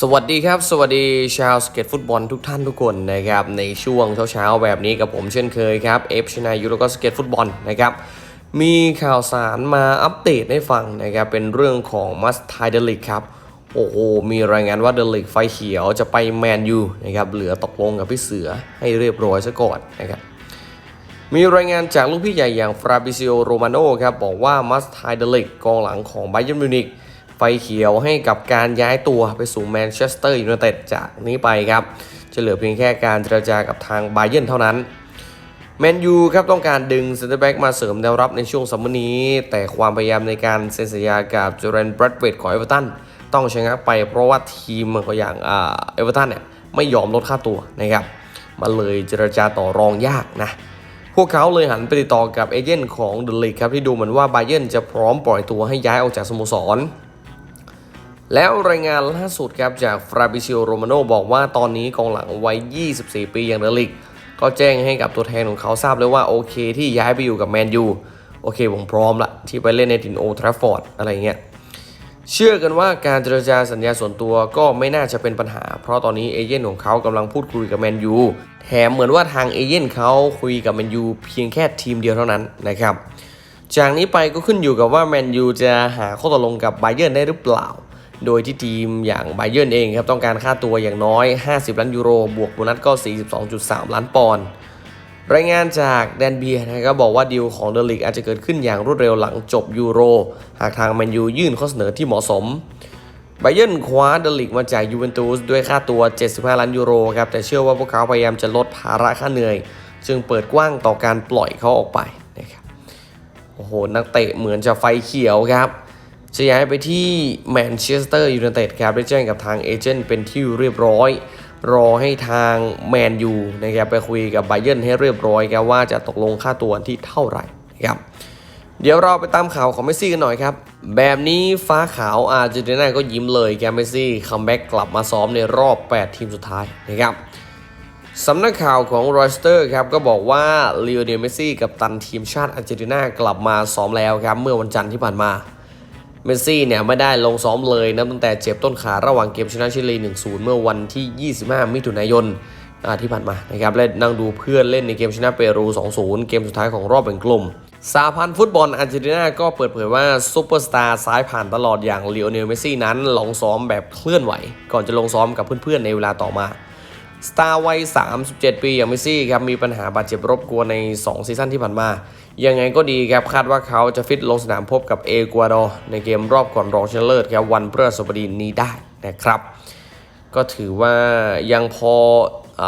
สวัสดีครับ สวัสดีชาวสเก็ตฟุตบอลทุกท่านทุกคนนะครับในช่วงเช้าๆแบบนี้กับผมเช่นเคยครับเอฟชนายุแล้วก็สเก็ตฟุตบอลนะครับมีข่าวสารมาอัปเดตให้ฟังนะครับเป็นเรื่องของมัสไทเดลิกครับโอ้โหมีรายงานว่าเดลิกไฟเขียวจะไปแมนยูนะครับเหลือตกลงกับพี่เสือให้เรียบร้อยซะก่อนนะครับมีรายงานจากลูกพี่ใหญ่อย่างฟราบิซิโอโรมาโนครับบอกว่ามัสไทเดลิกกองหลังของไบเย r n นมิวนิก ไฟเขียวให้กับการย้ายตัวไปสู่แมนเชสเตอร์ยูไนเต็ดจากนี้ไปครับ จะเหลือเพียงแค่การเจรจากับทางไบเย r n เท่านั้นแมนยูครับต้องการดึงเซนเตอร์แบ็กมาเสริมแนวรับในช่วงซัมมอร์นี้ แต่ความพยายามในการเซ็นสัญญากับเจอร์แรนบรัดเวดของเอเวอร์ตันต้องชะงักไปเพราะว่าทีมของอย่างเอเวอร์ตันเนี่ยไม่ยอมลดค่าตัวนะครับมันเลยเจรจาต่อรองยากนะพวกเขาเลยหันไปติดต่อกับเอเจนต์ของเดลิกครับที่ดูเหมือนว่าไบเย r n จะพร้อมปล่อยตัวให้ย้ายออกจากสโมสร แล้วรายงานล่าสุดครับจากฟราบิซิโอโรมาโนบอกว่าตอนนี้กองหลังวัย 24 ปีอย่างเดลิก ก็แจ้งให้กับตัวแทนของเขาทราบเลยว่าโอเคที่ย้ายไปอยู่กับแมนยูโอเคผมพร้อมละที่ไปเล่นในถิ่นโอทราฟอร์ดอะไรเงี้ยเชื่อกันว่าการเจรจาสัญญาส่วนตัวก็ไม่น่าจะเป็นปัญหา เพราะตอนนี้เอเย่นของเขากำลังพูดคุยกับแมนยูแถมเหมือนว่าทางเอเย่นเขาคุยกับแมนยูเพียงแค่ทีมเดียวเท่านั้นนะครับจากนี้ไปก็ขึ้นอยู่กับว่าแมนยูจะหาข้อตกลงกับไบเย r n ได้หรือเปล่า โดยที่ทีมอย่างไบเย r n เองครับต้องการค่าตัวอย่างน้อย 50 ล้านยูโร บวกโบนัสก็ 42.3 ล้านปอนด์รายงานจากแดนเบียร์นะครับบอกว่าดีลของเดลิกอาจจะเกิดขึ้นอย่างรวดเร็วหลังจบยูโร หากทางแมนยูยื่นข้อเสนอที่เหมาะสมไบเย r n คว้าเดลิกมาจากยูเวนตุสด้วยค่าตัว 75 ล้านยูโรครับแต่เชื่อว่าพวกเขาพยายามจะลดภาระค่าเหนื่อย จึงเปิดกว้างต่อการปล่อยเขาออกไปนะครับโอ้โหนักเตะเหมือนจะไฟเขียวครับ จะย้ายไปที่แมนเชสเตอร์ยูไนเต็ดครับได้แจ้งกับทางเอเจนต์เป็นที่เรียบร้อย รอให้ทางแมนยูนะครับไปคุยกับไบเย r n ให้เรียบร้อยครับว่าจะตกลงค่าตัวที่เท่าไหร่นะครับเดี๋ยวเราไปตามข่าวของเมสซี่กันหน่อยครับ แบบนี้ฟ้าขาวอาร์เจนตินาก็ยิ้มเลยแกเมสซี่คัมแบ็กกลับมาซ้อมในรอบ 8 ทีมสุดท้ายนะครับสำนักข่าวของรอยสเตอร์ครับก็บอกว่าเลโอเนลเมสซี่กับตันทีมชาติอาร์เจนตินากลับมาซ้อมแล้วครับเมื่อวันจันทร์ที่ผ่านมา เมสซี่เนี่ยไม่ได้ลงซ้อมเลยนะตั้งแต่เจ็บต้นขาระหว่างเกมชนะชิลี 1-0 เมื่อวันที่ 25 มิถุนายนที่ผ่านมานะครับและนั่งดูเพื่อนเล่นในเกมชนะเปรู 2-0 เกมสุดท้ายของรอบแบ่งกลุ่มสาพันธ์ฟุตบอลอาร์เจนตินาก็เปิดเผยว่าซูเปอร์สตาร์ซ้ายผ่านตลอดอย่างเลโอเนลเมสซี่นั้นลงซ้อมแบบเคลื่อนไหว ก่อนจะลงซ้อมกับเพื่อนๆในเวลาต่อมาสตาร์วัย 37 ปีอย่างเมสซี่ครับมีปัญหาบาดเจ็บรบกวนใน 2 ซีซั่นที่ผ่านมา ยังไงก็ดีครับคาดว่าเขาจะฟิตลงสนามพบกับเอกวาดอร์ในเกมรอบก่อนรองชนะเลิศครับวันพฤหัสบดีนี้ได้นะครับ ก็ถือว่ายังพออ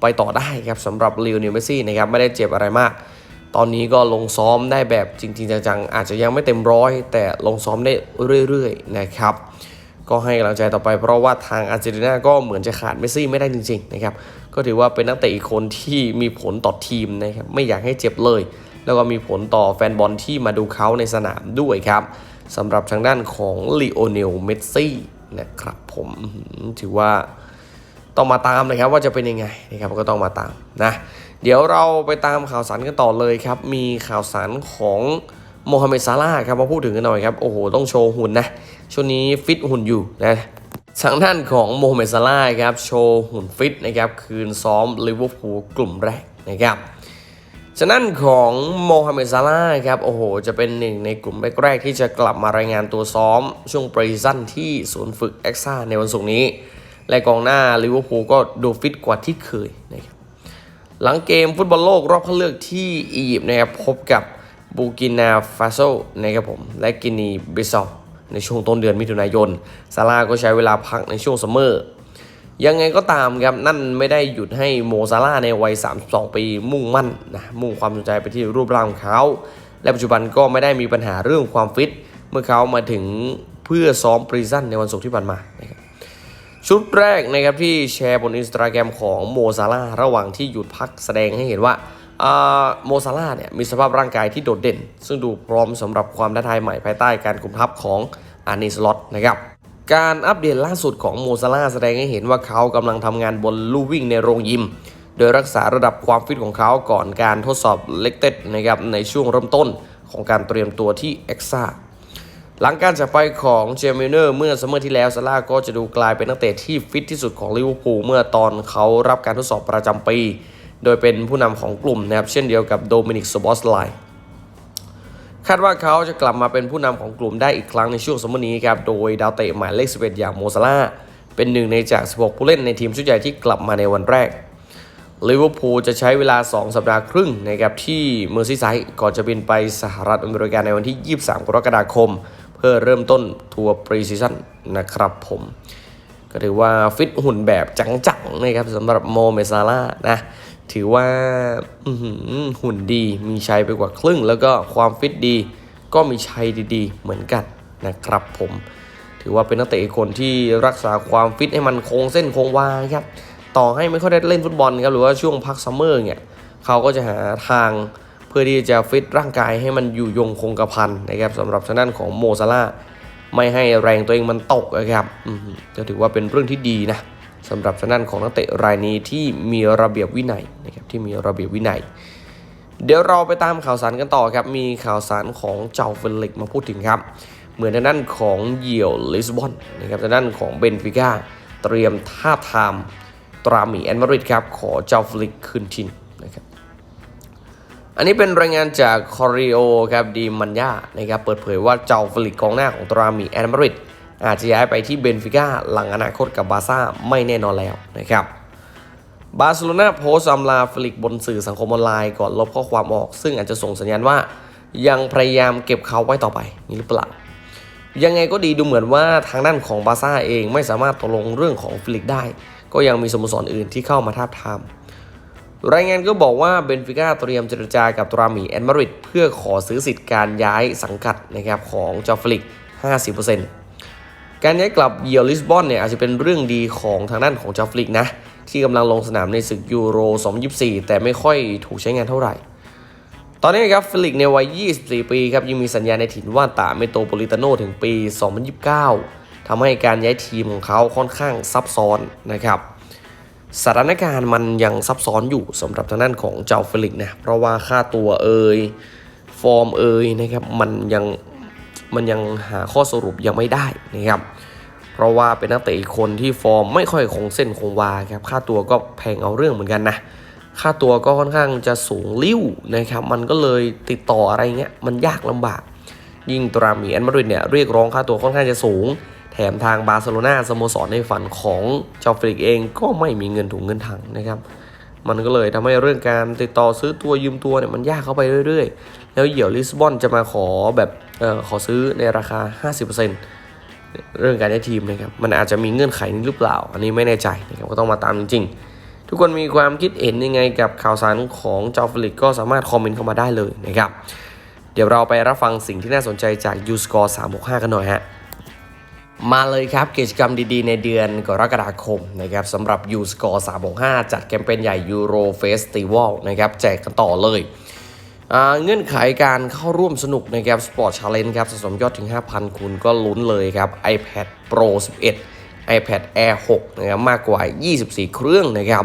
ไปต่อได้ครับสำหรับลิโอเนลเมสซี่นะครับไม่ได้เจ็บอะไรมาก ตอนนี้ก็ลงซ้อมได้แบบจริง ๆ จังๆ อาจจะยังไม่เต็มร้อย แต่ลงซ้อมได้เรื่อยๆนะครับก็ให้กำลังใจต่อไปเพราะว่าทางอาร์เจนตินาก็เหมือนจะขาดเมสซี่ไม่ได้จริงๆนะครับก็ถือว่าเป็นนักเตะอีกคนที่มีผลต่อทีมนะครับไม่อยากให้เจ็บเลย แล้วก็มีผลต่อแฟนบอลที่มาดูเขาในสนามด้วยครับสำหรับทางด้านของลีโอเนลเมสซี่นะครับผมถือว่าต้องมาตามนะครับว่าจะเป็นยังไงนะครับก็ต้องมาตามนะเดี๋ยวเราไปตามข่าวสารกันต่อเลยครับ มีข่าวสารของโมฮัมเหม็ดซาลาครับมาพูดถึงกันหน่อยครับ โอ้โห ต้องโชว์หุ่นนะ ช่วงนี้ฟิตหุ่นอยู่นะทางด้านของโมฮัมเหม็ดซาลาครับ โชว์หุ่นฟิตนะครับ คืนซ้อมลิเวอร์พูลกลุ่มแรกนะครับ ฉะนั้นของโมฮัมเหม็ดซาลาครับโอ้โห จะเป็นหนึ่งในกลุ่มแรกๆที่จะกลับมารายงานตัวซ้อม ช่วงปรีซันที่ศูนย์ฝึกเอ็กซ่าในวันศุกร์นี้ และกองหน้าลิเวอร์พูลก็ดูฟิตกว่าที่เคยนะครับหลังเกมฟุตบอลโลกรอบคัดเลือกที่อียิปต์นะครับพบกับบูกินาฟาโซนะครับผมและกินีบิซอลในช่วงต้นเดือนมิถุนายนซาร่าก็ใช้เวลาพักในช่วงซัมเมอร์ ยังไงก็ตามครับนั่นไม่ได้หยุดให้โมซาร่าในวัย 32 ปีมุ่งมั่นนะมุ่งความสนใจไปที่รูปร่างของเขา และปัจจุบันก็ไม่ได้มีปัญหาเรื่องความฟิต เมื่อเขามาถึงเพื่อซ้อมปรีซันในวันศุกร์ที่ผ่านมานะครับชุดแรกนะครับที่แชร์บนอินสตาแกรมของโมซาร่าระหว่างที่หยุดพักแสดงให้เห็นว่าโมซาร่าเนี่ยมีสภาพร่างกายที่โดดเด่น ซึ่งดูพร้อมสำหรับความท้าทายใหม่ภายใต้การคุมทัพของอาร์เนสล็อตนะครับ การอัปเดตล่าสุดของโมซาร่าแสดงให้เห็นว่าเขากำลังทำงานบนลู่วิ่งในโรงยิม โดยรักษาระดับความฟิตของเขาก่อนการทดสอบเล็กเต็ดนะครับในช่วงเริ่มต้นของการเตรียมตัวที่เอ็กซ่าหลังการจากไปของเจมิเนอร์เมื่อซัมเมอร์ที่แล้วซาร่าก็จะดูกลายเป็นนักเตะที่ฟิตที่สุดของลิเวอร์พูลเมื่อตอนเขารับการทดสอบประจำปี โดยเป็นผู้นำของกลุ่มนะครับเช่นเดียวกับโดมินิกสบอสไลน์ คาดว่าเขาจะกลับมาเป็นผู้นำของกลุ่มได้อีกครั้งในช่วงซัมมนี้ครับโดยดาวเตะหมายเลข11อย่างโมซาร่าเป็นหนึ่งในจาก 16 ผู้เล่นในทีมชุดใหญ่ที่กลับมาในวันแรกลิเวอร์พูลจะใช้เวลา 2 สัปดาห์ครึ่งนะครับที่เมอร์ซีไซด์ก่อนจะบินไปสหรัฐอเมริกาในวันที่ 23 กรกฎาคม เพื่อเริ่มต้นทัวร์ปรีซีซั่นนะครับผม ก็ถือว่าฟิตหุ่นแบบจังๆนะครับสำหรับโมเมซาร่านะ ถือว่าหุ่นดีมีชัยไปกว่าครึ่ง แล้วก็ความฟิตดี ก็มีชัยดีๆ เหมือนกันนะครับผม ถือว่าเป็นนักเตะคนที่รักษาความฟิตให้มันคงเส้นคงวาครับต่อให้ไม่ค่อยได้เล่นฟุตบอลครับหรือว่าช่วงพักซัมเมอร์เนี่ยเขาก็จะหาทางเพื่อที่จะฟิตร่างกายให้มันอยู่ยงคงกระพันนะครับสำหรับทางด้นของโมซาร่าไม่ให้แรงตัวเองมันตกนะครับอืมก็ถือว่าเป็นเรื่องที่ดีนะสำหรับทางด้นของนักเตะรายนี้ที่มีระเบียบวินัย นะครับที่มีระเบียบวินัย เดี๋ยวเราไปตามข่าวสารกันต่อครับ มีข่าวสารของเจ้าเฟลิกมาพูดถึงครับ เหมือนทางด้านของเยี่ยวลิสบอนนะครับทางด้านของเบนฟิก้าเตรียมท่าทามตราหมีแอนมาริดครับขอเจ้าเฟลิกคืนทินนะครับอันนี้เป็นรายงานจากคอริโอครับดีมันยานะครับเปิดเผยว่าเจ้าเฟลิกกองหน้าของตราหมีแอนมาริดอาจจะย้ายไปที่เบนฟิก้าหลังอนาคตกับบาซ่าไม่แน่นอนแล้วนะครับ บาร์เซโลนาโพสต์อำลาฟลิกบนสื่อสังคมออนไลน์ก่อนลบข้อความออก ซึ่งอาจจะส่งสัญญาณว่า ยังพยายามเก็บเขาไว้ต่อไป นี่หรือเปล่า ยังไงก็ดีดูเหมือนว่าทางด้านของบาซ่าเองไม่สามารถตกลงเรื่องของฟลิกได้ ก็ยังมีสโมสรอื่นที่เข้ามาทาบทาม รายงานก็บอกว่าเบนฟิก้าเตรียมเจรจากับตราหมีแอนมาริดเพื่อขอซื้อสิทธิ์การย้ายสังกัดนะครับของเจ้าเฟลิก 50%การย้ายกลับเยียลิสบอนเนี่ยอาจจะเป็นเรื่องดีของทางด้านของเจ้าฟลิกนะ ที่กำลังลงสนามในศึกยูโร 2024 แต่ไม่ค่อยถูกใช้งานเท่าไหร่ ตอนนี้ครับฟลิกในวัย 24 ปีครับยังมีสัญญาในถิ่นว่านตาเมโตโปลิตาโนถึงปี 2029 ทำให้การย้ายทีมของเขาค่อนข้างซับซ้อนนะครับสถานการณ์มันยังซับซ้อนอยู่สำหรับทางด้านของเจ้าเฟลิกนะเพราะว่าค่าตัวเอ่ยฟอร์มเอ่ยนะครับมันยังมันยังหาข้อสรุปยังไม่ได้นะครับ เพราะว่าเป็นนักเตะอีกคนที่ฟอร์มไม่ค่อยคงเส้นคงวาครับค่าตัวก็แพงเอาเรื่องเหมือนกันนะค่าตัวก็ค่อนข้างจะสูงลิ้วนะครับมันก็เลยติดต่ออะไรเงี้ยมันยากลำบาก ยิ่งตราหมีแอนมาริดเนี่ยเรียกร้องค่าตัวค่อนข้างจะสูง แถมทางบาร์เซโลนาสโมสรในฝันของเจ้าฟริกเองก็ไม่มีเงินถุงเงินถังนะครับมันก็เลยทำให้เรื่องการติดต่อซื้อตัวยืมตัวเนี่ยมันยากเข้าไปเรื่อย ๆ แล้วเหี่ยวลิสบอนจะมาขอแบบออขอซื้อในราคา 50%เเรื่องการย้ทีมนะครับมันอาจจะมีเงื่อนไขนี้หรือเปล่า อันนี้ไม่แน่ใจนะครับก็ต้องมาตามจริง ๆ ทุกคนมีความคิดเห็นยังไงกับข่าวสารของเจ้าฟลิกก็สามารถคอมเมนต์เข้ามาได้เลยนะครับเดี๋ยวเราไปรับฟังสิ่งที่น่าสนใจจาก u s c o r e 365กันหน่อยฮะมาเลยครับกิจกรรมดีๆ ในเดือนกรกฎาคมนะครับสำหรับ u s c o r e 365จัดแคมเปญใหญ่ Euro Festival นะครับแจกกันต่อเลย เงื่อนไขการเข้าร่วมสนุกนะครับ Sport Challenge ครับสะสมยอดถึง 5,000 คุณก็ลุ้นเลยครับ iPad Pro 11 iPad Air 6นะครับมากกว่า 24 เครื่องนะครับ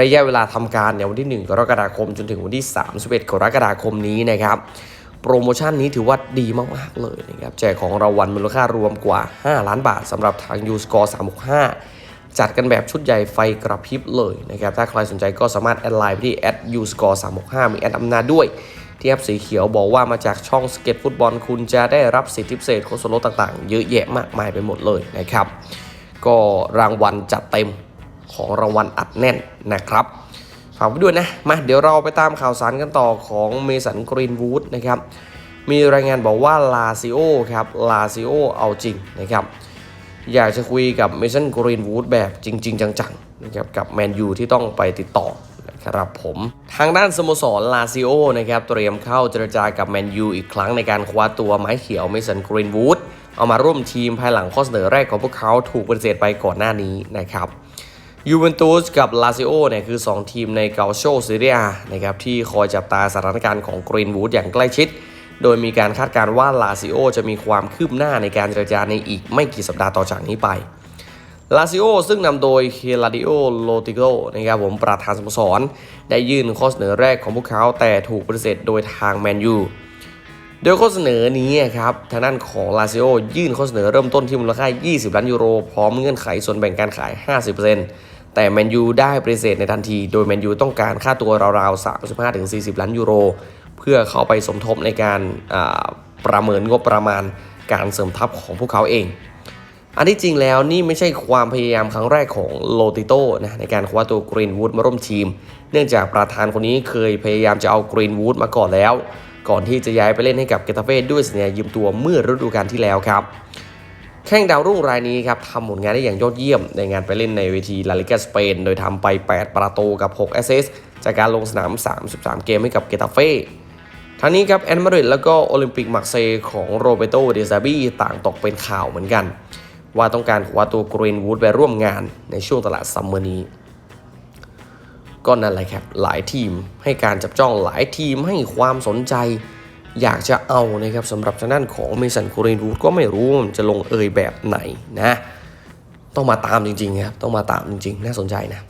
ระยะเวลาทำการเนี่ยวันที่ 1 กรกฎาคมจนถึงวันที่ 31 กรกฎาคมนี้นะครับโปรโมชั่นนี้ถือว่าดีมากๆเลยนะครับแจกของรางวัลมูลค่ารวมกว่า 5 ล้านบาทสำหรับทาง u s c o r e 365 จัดกันแบบชุดใหญ่ไฟกระพริบเลยนะครับ ถ้าใครสนใจก็สามารถแอดไลน์ไปที่ u s c o r e 365มีแอดอำนาจด้วย ที่แอปสีเขียวบอกว่ามาจากช่องสเก็ตฟุตบอลคุณจะได้รับสิทธิพิเศษโค้ดส่วนลต่างๆ เยอะแยะมากมายไปหมดเลยนะครับ ก็รางวัลจัดเต็มของรางวัลอัดแน่นนะครับฝากไว้ด้วยนะ มาเดี๋ยวเราไปตามข่าวสารกันต่อของเมสันกรีนวูดนะครับ มีรายงานบอกว่าลาซิโอครับ ลาซิโอเอาจริงนะครับ อยากจะคุยกับเมสันกรีนวูดแบบจริง ๆ จังๆนะครับกับแมนยูที่ต้องไปติดต่อนะครับผมทางด้านสโมสรลาซิโอนะครับเตรียมเข้าเจรจากับแมนยูอีกครั้งในการคว้าตัวไม้เขียวเมสันกรีนวูดเอามาร่วมทีมภายหลังข้อเสนอแรกของพวกเขาถูกปฏิเสธไปก่อนหน้านี้นะครับยูเวนตุสกับลาซิโอเนี่ยคือ 2 ทีมในเกาโชซีเรียนะครับที่คอยจับตาสถานการณ์ของกรีนวูดอย่างใกล้ชิด โดยมีการคาดการณ์ว่าลาซิโอจะมีความคืบหน้าในการเจรจาในอีกไม่กี่สัปดาห์ต่อจากนี้ไปลาซิโอซึ่งนำโดยเคลาดิโอโลติโกนะครับผมประธานสโมสร ได้ยื่นข้อเสนอแรกของพวกเขาแต่ถูกปฏิเสธโดยทางแมนยูโดยข้อเสนอนี้ครับทางด้านของลาซิโอยื่นข้อเสนอเริ่มต้นที่มูลค่า 20 ล้านยูโร พร้อมเงื่อนไขส่วนแบ่งการขาย 50%แต่แมนยูได้ปฏิเสธในทันที โดยแมนยูต้องการค่าตัวราวๆ 35-40 ล้านยูโร พื่อเข้าไปสมทบในการประเมินงบประมาณการเสริมทัพของพวกเขาเอง อันที่จริงแล้วนี่ไม่ใช่ความพยายามครั้งแรกของโลติโต้นะในการคว้าตัวกรีนวูดมาร่วมทีม เนื่องจากประธานคนนี้เคยพยายามจะเอากรีนวูดมาก่อนแล้ว ก่อนที่จะย้ายไปเล่นให้กับเกตาเฟ่ด้วยสัญญายืมตัวเมื่อฤดูกาลที่แล้วครับแข้งดาวรุ่งรายนี้ครับทำผลงานได้อย่างยอดเยี่ยม ในงานไปเล่นในเวทีลาลิกาสเปน โดยทำไป 8 ประตูกับ 6 แอสเซสจากการลงสนาม 33 เกมให้กับเกตาเฟ่ ทั้งนี้ครับแอนมาริดแล้วก็โอลิมปิกมาร์เซย์ของโรเบโตเดซาบีต่างตกเป็นข่าวเหมือนกัน ว่าต้องการคว้าตัวกรีนวูดไปร่วมงานในช่วงตลาดซัมเมอร์นี้ก็นั่นแหละครับหลายทีมให้การจับจ้องหลายทีมให้ความสนใจ อยากจะเอานะครับสำหรับทางด้านของเมสันคูรินวูดก็ไม่รู้มันจะลงเอยแบบไหนนะ ต้องมาตามจริงๆครับต้องมาตามจริงๆ น่าสนใจนะ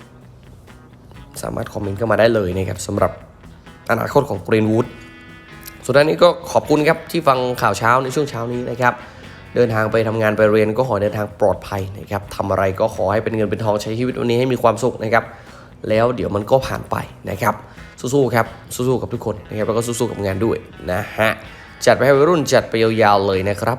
สามารถคอมเมนต์เข้ามาได้เลยนะครับสำหรับอนาคตของกรีนวูด สุดท้ายนี้ก็ขอบคุณครับที่ฟังข่าวเช้าในช่วงเช้านี้นะครับ เดินทางไปทำงานไปเรียนก็ขอเดินทางปลอดภัยนะครับทำอะไรก็ขอให้เป็นเงินเป็นทองใช้ชีวิตวันนี้ให้มีความสุขนะครับ แล้วเดี๋ยวมันก็ผ่านไปนะครับ สู้ๆครับ สู้ๆกับทุกคนนะครับแล้วก็สู้ๆกับงานด้วยนะฮะ จัดไปให้วัยรุ่นจัดไปยาวๆเลยนะครับ